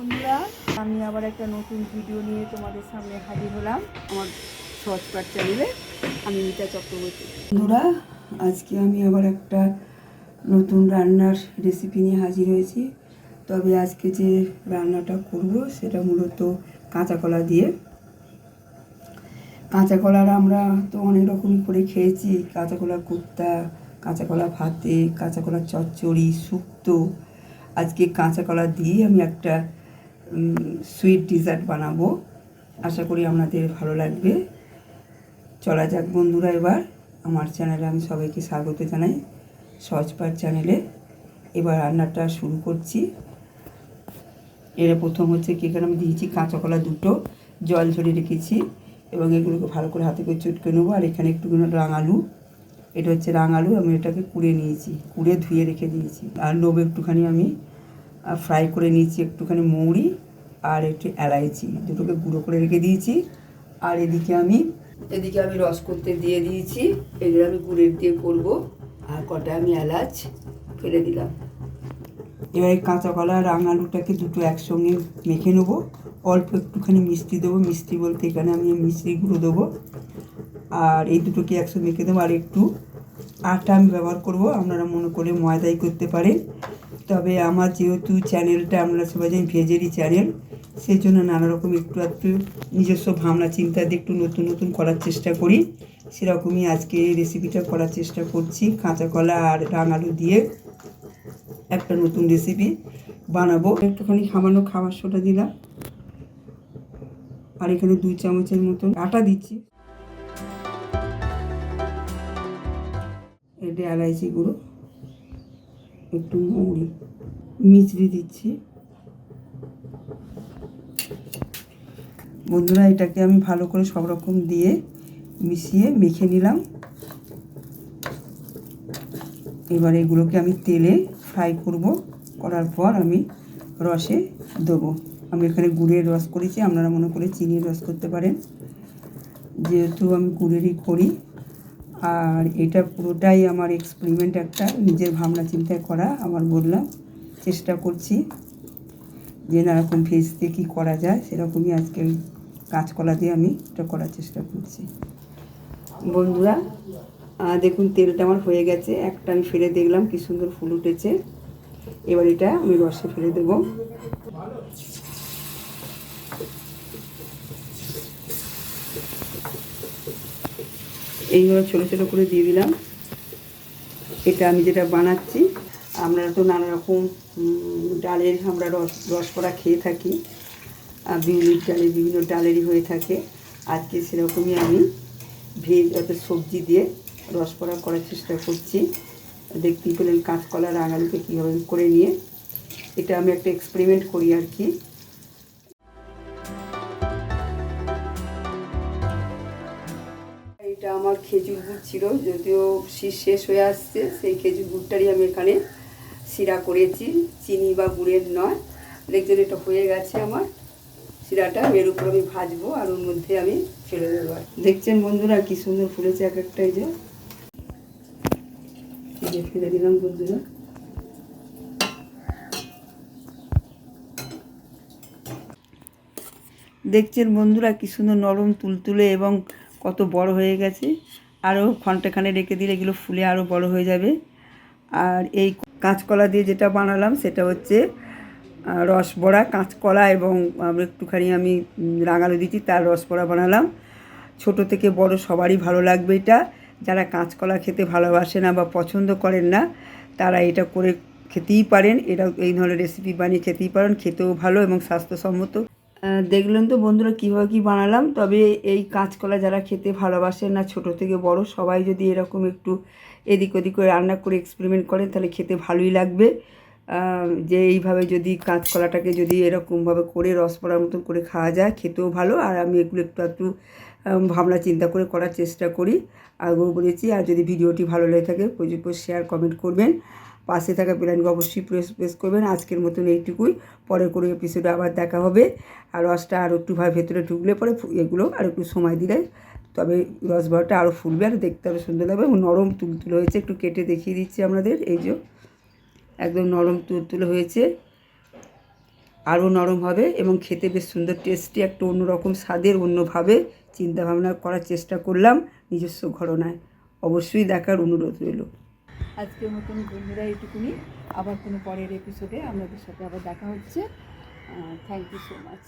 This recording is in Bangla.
বন্ধুরা, আমি আবার একটা নতুন ভিডিও নিয়ে তোমাদের সামনে হাজির হলাম আমার সহজপাঠ চ্যানেলে আমি মিতা চক্রবর্তী। বন্ধুরা, আজকে আমি আবার একটা নতুন রান্নার রেসিপি নিয়ে হাজির হয়েছি। তবে আজকে যে রান্নাটা করব, সেটা মূলত কাঁচা কলা দিয়ে। কাঁচা কলার আমরা তো অনেক রকমই করে খেয়েছি। কাঁচা কলা কুর্তা কাঁচা কলা ভাতে, কাঁচা কলা চচ্চড়ি, শুক্তো। আজকে কাঁচা কলা দিয়ে আমি একটা সুইট ডিজার্ট বানাবো। আশা করি আপনাদের ভালো লাগবে। চলা যাক বন্ধুরা এবার। আমার চ্যানেলে আমি সবাইকে স্বাগত জানাই। সহজপাট চ্যানেলে এবার রান্নাটা শুরু করছি। এর প্রথম হচ্ছে কি, এখানে আমি দিয়েছি কাঁচা কলা দুটো। জল ঝরিয়ে রেখেছি এবং এগুলোকে ভালো করে হাতে করে চটকে নেব। আর এখানে একটুখানি রাঙালু। এটা হচ্ছে রাঙালু। আমি এটাকে কুড়ে নিয়েছি। কুড়ে ধুয়ে রেখে দিয়েছি। আর লোভ একটুখানি আমি। ফ্রাই করে নিয়েছি একটুখানি মৌরি আর একটু এলাইচি। দুটোকে গুঁড়ো করে রেখে দিয়েছি। আর এদিকে আমি এদিকে আমি রস করতে দিয়ে দিয়েছি। এগুলো আমি গুড়ের দিয়ে করব। আর কটা আমি এলাচ ফেলে দিলাম। এবার এই কাঁচা কলা আর আলুটাকে দুটো একসঙ্গে মেখে নেব। অল্প একটুখানি মিষ্টি দেবো। মিষ্টি বলতে এখানে আমি মিষ্টি গুঁড়ো দেবো। আর এই দুটোকে একসঙ্গে মেখে দেবো। আর একটু আটা আমি ব্যবহার করব। আপনারা মনে করে ময়দাই করতে পারেন। তবে আমার যেহেতু চ্যানেলটা আমরা সবাই জানি ভেজেরই চ্যানেল সেই জন্য নানারকম একটু একটু নিজস্ব ভাবনা চিন্তা দিয়ে একটু নতুন নতুন করার চেষ্টা করি। সেরকমই আজকে রেসিপিটা করার চেষ্টা করছি কাঁচা কলা আর রাঙালু দিয়ে একটা নতুন রেসিপি বানাবো। একটুখানি সামান্য খাবার সোটা দিলাম। আর এখানে দুই চামচের মতন আটা দিচ্ছি। এটা এলাইচি গুঁড়ো। একটু মৌরি মিচড়ি দিচ্ছি। বন্ধুরা, এটাকে আমি ভালো করে সব রকম দিয়ে মিশিয়ে মেখে নিলাম। এবার এগুলোকে আমি তেলে ফ্রাই করব। করার পর আমি রসে দেবো। আমি এখানে গুড়ের রস করেছি। আপনারা মনে করে চিনির রস করতে পারেন। যেহেতু আমি গুড়েরই করি আর এটা পুরোটাই আমার এক্সপেরিমেন্ট একটা, নিজের ভাবনা চিন্তায় করা, আমার বললাম, চেষ্টা করছি যে নারকম ভেজ দিয়ে কী করা যায়, সেরকমই আজকে কাঁচকলা দিয়ে আমি এটা করার চেষ্টা করছি। বন্ধুরা দেখুন তেলটা আমার হয়ে গেছে, একটা আমি ফেলে দেখলাম কি সুন্দর ফুল উঠেছে। এবার এটা আমি রসে ফেলে দেবো। এইভাবে ছোটো ছোটো করে দিয়ে দিলাম। এটা আমি যেটা বানাচ্ছি, আমরা তো নানা রকম ডালের আমরা রস রস করা খেয়ে থাকি বিভিন্ন ডালের বিভিন্ন ডালেরই হয়ে থাকে। আজকে সেরকমই আমি ভেজ, অর্থাৎ সবজি দিয়ে রস করা করার চেষ্টা করছি। দেখতেই পেলেন কাঁচকলা রাঙালুকে কীভাবে করে নিয়ে। এটা আমি একটা এক্সপেরিমেন্ট করি আর কি। আমার খেজুর গুড় ছিল, যদিও শীত শেষ হয়ে আসছে, সেই খেজুর গুড়টারই আমি এখানে শিরা করেছি। চিনি বা গুড়ের নয়। দেখছেন এটা হয়ে গেছে আমার। শিরাটা এর উপর আমি ভাজবো আর ওর মধ্যে আমি ফেলে দেবো। দেখছেন বন্ধুরা কি সুন্দর ফুলেছে এক একটা এই যে ফেলে দিলাম বন্ধুরা। দেখছেন বন্ধুরা কি সুন্দর নরম তুলতুলে এবং কত বড় হয়ে গেছে। আরও ঘন্টাখানে রেখে দিলে এগুলো ফুলে আরও বড় হয়ে যাবে। আর এই কাঁচকলা দিয়ে যেটা বানালাম সেটা হচ্ছে রসবড়া, কাঁচকলা এবং একটুখানি আমি রাঙালো দিচ্ছি তার রসবড়া বানালাম। ছোট থেকে বড় সবারই ভালো লাগবে এটা। যারা কাঁচকলা খেতে ভালোবাসে না বা পছন্দ করেন না, তারা এটা করে খেতেই পারেন। এটা এই ধরনের রেসিপি বানিয়ে খেতেই পারেন। খেতেও ভালো এবং স্বাস্থ্যসম্মত। দেখলেন তো বন্ধুরা কীভাবে কী বানালাম। তবে এই কাঁচকলা যারা খেতে ভালোবাসেন না, ছোট থেকে বড়, সবাই যদি এরকম একটু এদিক ওদিক করে রান্না করে এক্সপেরিমেন্ট করেন, তাহলে খেতে ভালোই লাগবে। যে এইভাবে যদি কাঁচকলাটাকে যদি এরকমভাবে করে, রস পড়ার মতন করে খাওয়া যায়, খেতেও ভালো। আর আমি এগুলো একটু একটু ভাবনা চিন্তা করে করার চেষ্টা করি। আগেও বলেছি, আর যদি ভিডিওটি ভালো লেগে থাকে, প্রচুর শেয়ার কমেন্ট করবেন। পাশে থাকা বেলাইনকে অবশ্যই প্রেস প্রেস করবেন। আজকের মতন এইটুকুই। পরে কোনো এপিসোডে আবার দেখা হবে। আর রসটা আর একটু ভাবে ভেতরে ঢুকলে পরে এগুলো আর একটু সময় দিলে তবে রস বড়াটা আরও ফুলবে। আর দেখতে আরও সুন্দর লাগবে। এবং নরম তুলতুলে হয়েছে। একটু কেটে দেখিয়ে দিচ্ছি আপনাদের এই যে একদম নরম তুলতুলে হয়েছে। আরও নরম হবে এবং খেতে বেশ সুন্দর টেস্টি একটা অন্যরকম স্বাদের, অন্যভাবে চিন্তাভাবনা করার চেষ্টা করলাম নিজস্ব ঘটনায় অবশ্যই দেখার অনুরোধ রইল। আজকের মতন বন্ধুরা এইটুকুনি। আবার কোনো পরের এপিসোডে আপনাদের সাথে আবার দেখা হচ্ছে। Thank you so much